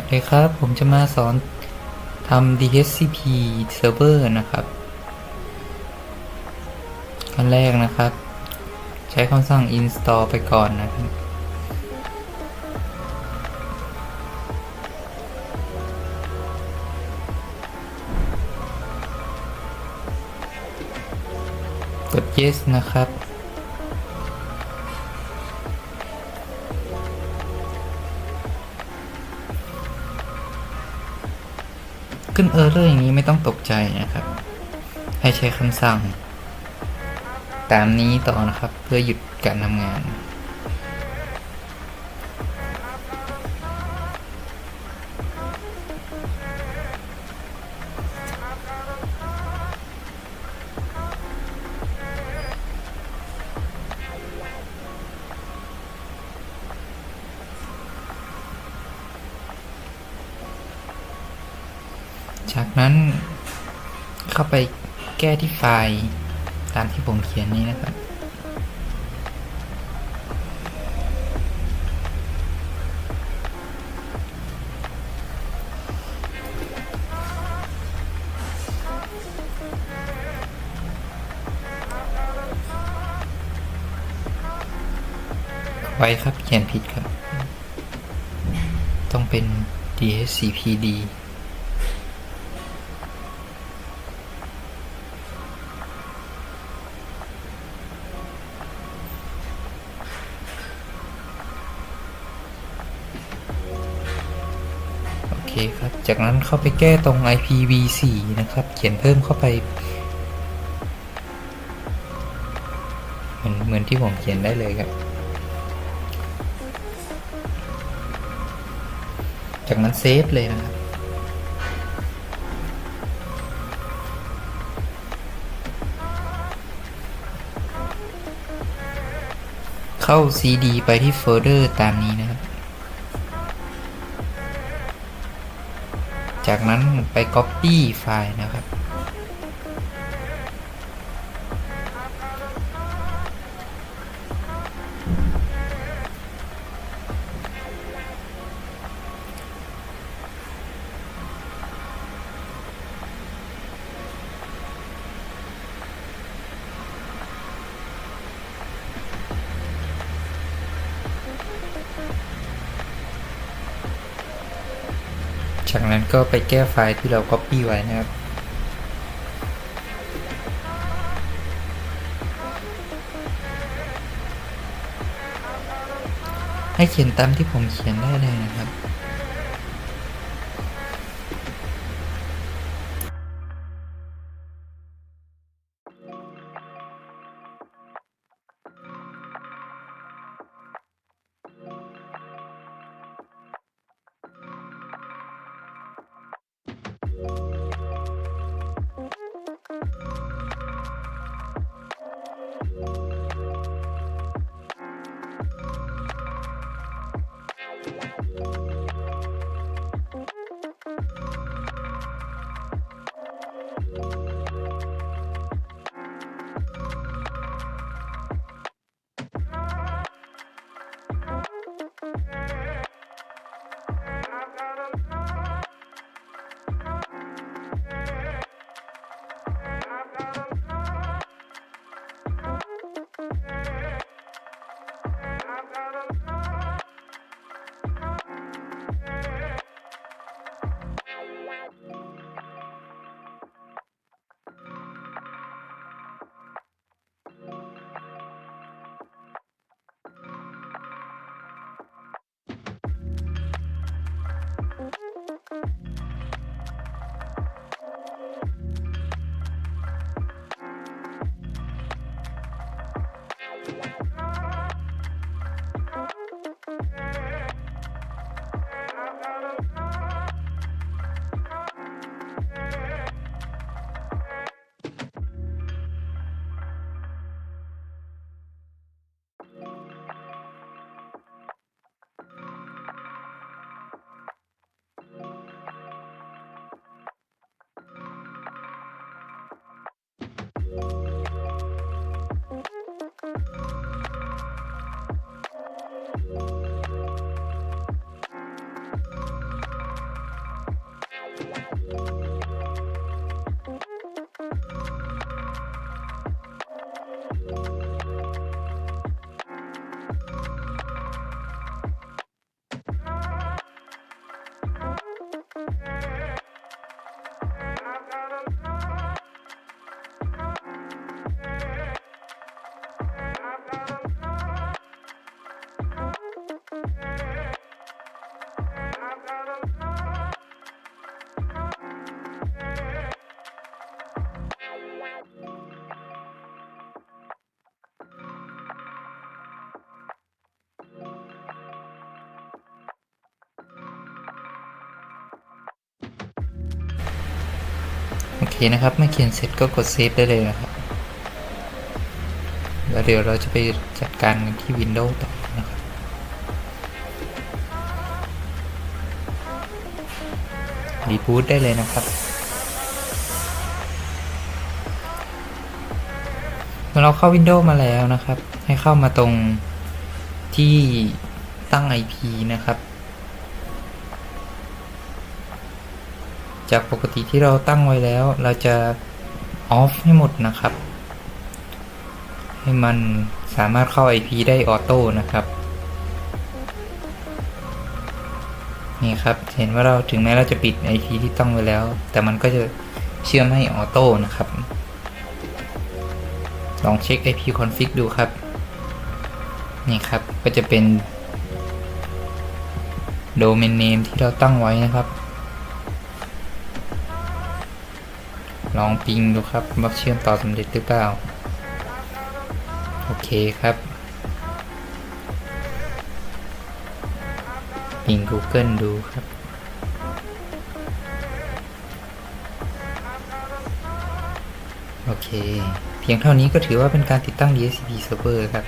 วัสดีครับ ผมจะมาสอนทำ DHCP server นะครับ ขั้นแรกนะครับ ใช้คำสั่ง install ไปก่อนนะครับ กด yes นะครับ ขึ้นเออร์เรอร์อย่างนี้ไม่ต้องตกใจนะครับ ให้ใช้คำสั่ง ตามนี้ต่อนะครับเพื่อหยุดการทำงาน จากนั้นเข้าไปแก้ที่ไฟล์ตามที่ผมเขียนนี้นะครับ ไว้ครับเขียนผิดครับ ต้องเป็น DHCPD คครับ จากนั้นเข้าไปแก้ตรง IPv4 นะครับ เขียนเพิ่มเข้าไป เหมือนเหมือนที่ผมเขียนได้เลยครับ จากนั้นเซฟเลยนะครับเข้า CD ไปที่โฟลเดอร์ตามนี้นะครับ จากนั้นไป Copy ไฟล์นะครับ จากนั้นก็ไปแก้ไฟล์ที่เรา Copy ไว้นะครับ ให้เขียนตามที่ผมเขียนได้เลยนะครับ โอเคนะครับเมื่อเขียนเสร็จก็กดเซฟได้เลยนะครับแล้วเดี๋ยวเราจะไปจัดการที่ Windows ต่อ รีบูตได้เลยนะครับเมื่อเราเข้า Windows มาแล้วนะครับ ให้เข้ามาตรงที่ตั้ง IP นะครับ จากปกติที่เราตั้งไว้แล้วเราจะออฟให้หมดนะครับ ให้มันสามารถเข้า IP ได้ออโต้นะครับ นี่ครับ เห็นว่าเราถึงแม้เราจะปิด IP ที่ตั้งไว้แล้ว แต่มันก็จะเชื่อมให้ออโต้นะครับ ลองเช็ค IP config ดูครับ นี่ครับก็จะเป็น domain name ที่เราตั้งไว้นะครับ ลองปิงดูครับว่าเชื่อมต่อสำเร็จหรือเปล่า โอเคครับ ปิง Google ดูครับ โอเค เพียงเท่านี้ก็ถือว่าเป็นการติดตั้ง DHCP server ครับ